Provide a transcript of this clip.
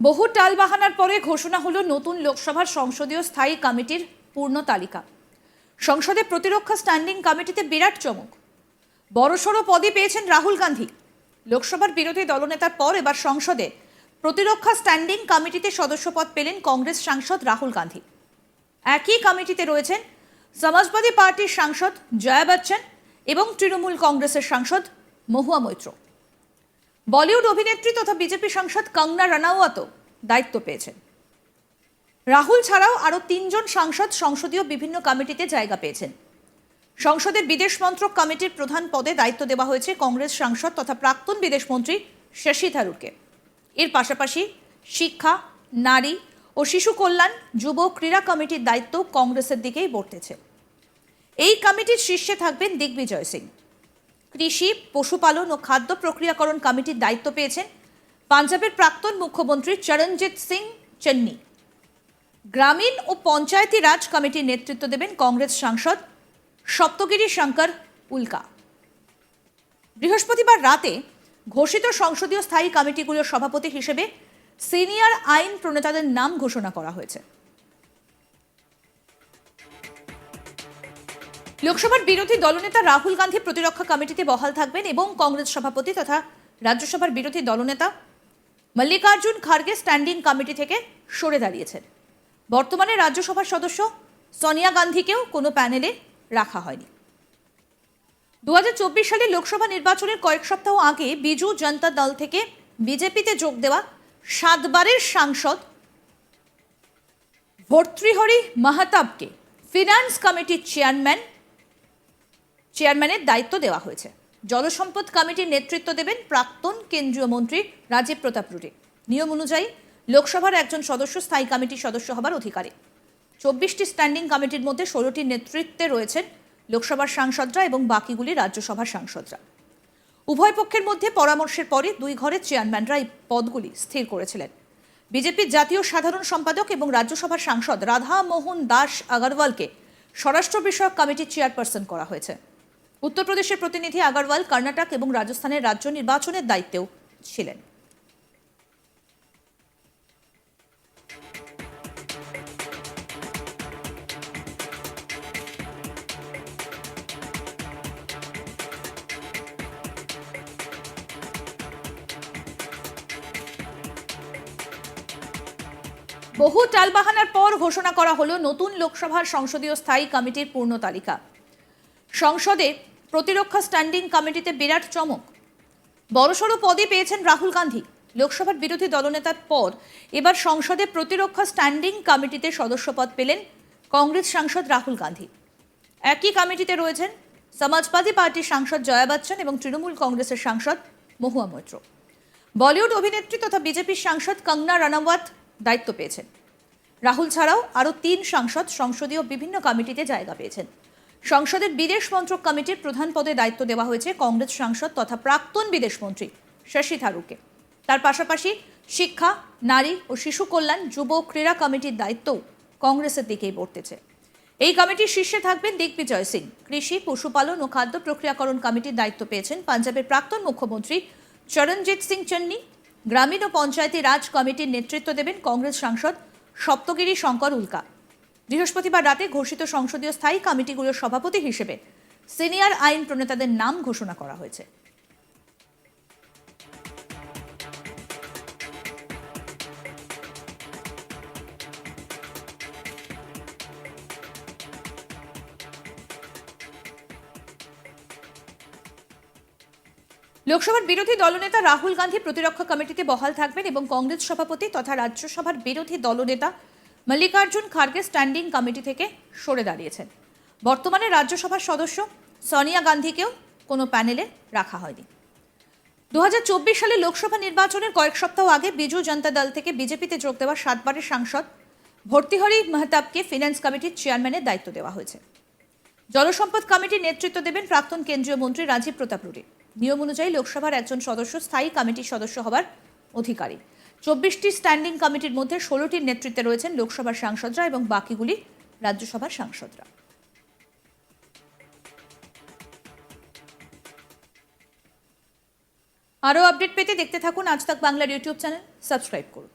বহু টালবাহানার পরে ঘোষণা হলো নতুন লোকসভার সংসদীয় স্থায়ী কমিটির পূর্ণ তালিকা। সংসদে প্রতিরক্ষা স্ট্যান্ডিং কমিটিতে বিরাট চমক। বড়সড় পদে পেয়েছেন রাহুল গান্ধী। লোকসভার বিরোধী দলনেতার পর এবার সংসদে প্রতিরক্ষা স্ট্যান্ডিং কমিটিতে সদস্যপদ পেলেন কংগ্রেস সাংসদ রাহুল গান্ধী। একই কমিটিতে রয়েছেন সমাজবাদী পার্টির সাংসদ জয়া বচ্চন এবং তৃণমূল কংগ্রেসের সাংসদ মহুয়া মৈত্র। বলিউড অভিনেত্রী তথা বিজেপি সাংসদ কঙ্গনা রানাওয়াতও দায়িত্ব পেয়েছেন। রাহুল ছাড়াও আরও তিনজন সাংসদ সংসদীয় বিভিন্ন কমিটিতে জায়গা পেয়েছেন। সংসদের বিদেশ মন্ত্রক কমিটির প্রধান পদে দায়িত্ব দেওয়া হয়েছে কংগ্রেস সাংসদ তথা প্রাক্তন বিদেশমন্ত্রী শশী থারুরকে এর পাশাপাশি শিক্ষা, নারী ও শিশু কল্যাণ, যুব ক্রীড়া কমিটির দায়িত্ব কংগ্রেসের দিকেই বর্তেছে। এই কমিটির শীর্ষে থাকবেন দিগ্বিজয় সিং। কৃষি, পশুপালন ও খাদ্য প্রক্রিয়াকরণ কমিটির দায়িত্ব পেয়েছেন পাঞ্জাবের প্রাক্তন মুখ্যমন্ত্রী চরণজিৎ সিং চেন্নি। গ্রামীণ ও পঞ্চায়েতি রাজ কমিটির নেতৃত্ব দেবেন কংগ্রেস সাংসদ সপ্তগিরি শঙ্কর উল্কা। বৃহস্পতিবার রাতে ঘোষিত সংসদীয় স্থায়ী কমিটিগুলোর সভাপতি হিসেবে সিনিয়র আইন প্রণেতাদের নাম ঘোষণা করা হয়েছে। লোকসভার বিরোধী দলনেতা রাহুল গান্ধী প্রতিরক্ষা কমিটিতে বহাল থাকবেন এবং কংগ্রেস সভাপতি তথা রাজ্যসভার বিরোধী দলনেতা মল্লিকার্জুন খার্গে স্ট্যান্ডিং কমিটি থেকে সরে দাঁড়িয়েছেন। বর্তমানে রাজ্যসভার সদস্য সোনিয়া গান্ধীকেও কোনো প্যানেলে রাখা হয়নি। দু হাজার চব্বিশ সালে লোকসভা নির্বাচনের কয়েক সপ্তাহ আগে বিজু জনতা দল থেকে বিজেপিতে যোগ দেওয়া সাতবারের সাংসদ ভর্তৃহরি মাহাতাবকে ফিনান্স কমিটির চেয়ারম্যান চেয়ারম্যানের দায়িত্ব দেওয়া হয়েছে। জলসম্পদ কমিটির নেতৃত্ব দেবেন প্রাক্তন কেন্দ্রীয় মন্ত্রী রাজীব প্রতাপ রুডি। নিয়ম অনুযায়ী লোকসভার একজন সদস্য স্থায়ী কমিটির সদস্য হবার অধিকারী। চব্বিশটি স্ট্যান্ডিং কমিটির মধ্যে ষোলোটির নেতৃত্বে রয়েছেন লোকসভার সাংসদরা এবং বাকিগুলি রাজ্যসভার সাংসদরা। উভয় পক্ষের মধ্যে পরামর্শের পরে দুই ঘরের চেয়ারম্যানরা এই পদগুলি স্থির করেছিলেন। বিজেপির জাতীয় সাধারণ সম্পাদক এবং রাজ্যসভার সাংসদ রাধা মোহন দাস আগরওয়ালকে স্বরাষ্ট্র বিষয়ক কমিটির চেয়ারপারসন করা হয়েছে। উত্তরপ্রদেশের প্রতিনিধি আগরওয়াল কর্ণাটক এবং রাজস্থানের রাজ্য নির্বাচনের দায়িত্বেও ছিলেন। বহু টালবাহানার পর ঘোষণা করা হলো নতুন লোকসভার সংসদীয় স্থায়ী কমিটির পূর্ণ তালিকা। সংসদে প্রতিরক্ষা স্ট্যান্ডিং কমিটিতে বিরাট চমক। বড়সড় পদে পেয়েছেন রাহুল গান্ধী। লোকসভার বিরোধী দলনেতার পর এবার সংসদে প্রতিরক্ষা স্ট্যান্ডিং কমিটিতে সদস্যপদ পেলেন কংগ্রেস সাংসদ রাহুল গান্ধী। একই কমিটিতে রয়েছেন সমাজবাদী পার্টির সাংসদ জয়া বচ্চন এবং তৃণমূল কংগ্রেসের সাংসদ মহুয়া মৈত্র। বলিউড অভিনেত্রী তথা বিজেপির সাংসদ কঙ্গনা রানাওয়াত দায়িত্ব পেয়েছেন। রাহুল ছাড়াও আরও তিন সাংসদ সংসদীয় বিভিন্ন কমিটিতে জায়গা পেয়েছেন। সংসদের বিদেশ মন্ত্রক কমিটির প্রধান পদে দায়িত্ব দেওয়া হয়েছে কংগ্রেস সাংসদ তথা প্রাক্তন বিদেশমন্ত্রী শশী থারুরকে। তার পাশাপাশি শিক্ষা, নারী ও শিশু কল্যাণ যুব ক্রীড়া কমিটির দায়িত্বও কংগ্রেসের দিকেই বর্তেছে এই কমিটির শীর্ষে থাকবেন দিগ্বিজয় সিং। কৃষি, পশুপালন ও খাদ্য প্রক্রিয়াকরণ কমিটির দায়িত্ব পেয়েছেন পাঞ্জাবের প্রাক্তন মুখ্যমন্ত্রী চরণজিৎ সিং চন্নি। গ্রামীণ ও পঞ্চায়েতি রাজ কমিটির নেতৃত্ব দেবেন কংগ্রেস সাংসদ সপ্তগিরি শঙ্কর উল্কা। বৃহস্পতিবার রাতে ঘোষিত সংসদীয় স্থায়ী কমিটিগুলোর সভাপতি হিসেবে সিনিয়র আইন প্রণেতাদের নাম ঘোষণা করা হয়েছে। লোকসভার বিরোধী দলনেতা রাহুল গান্ধী প্রতিরক্ষা কমিটিতে বহাল থাকবেন এবং কংগ্রেস সভাপতি তথা রাজ্যসভার বিরোধী দলনেতা মল্লিকার্জুন খার্গে স্ট্যান্ডিং কমিটি থেকে সরে দাঁড়িয়েছেন। বর্তমানে রাজ্যসভার সদস্য সোনিয়া গান্ধীকেও কোনো প্যানেলে রাখা হয়নি। দুহাজার চব্বিশ সালে লোকসভা নির্বাচনের কয়েক সপ্তাহ আগে বিজু জনতা দল থেকে বিজেপিতে যোগ দেওয়া সাতবারের সাংসদ ভর্তিহরি মাহতাবকে ফিনান্স কমিটির চেয়ারম্যানের দায়িত্ব দেওয়া হয়েছে। জলসম্পদ কমিটির নেতৃত্ব দেবেন প্রাক্তন কেন্দ্রীয় মন্ত্রী রাজীব প্রতাপ রুডি। নিয়ম অনুযায়ী লোকসভার একজন সদস্য স্থায়ী কমিটির সদস্য হবার অধিকারী। চব্বিশটি স্ট্যান্ডিং কমিটির মধ্যে ষোলোটির নেতৃত্বে রয়েছেন লোকসভার সাংসদরা এবং বাকিগুলি রাজ্যসভার সাংসদরা। আরও আপডেট পেতে দেখতে থাকুন আজ তাক বাংলার ইউটিউব চ্যানেল। সাবস্ক্রাইব করুন।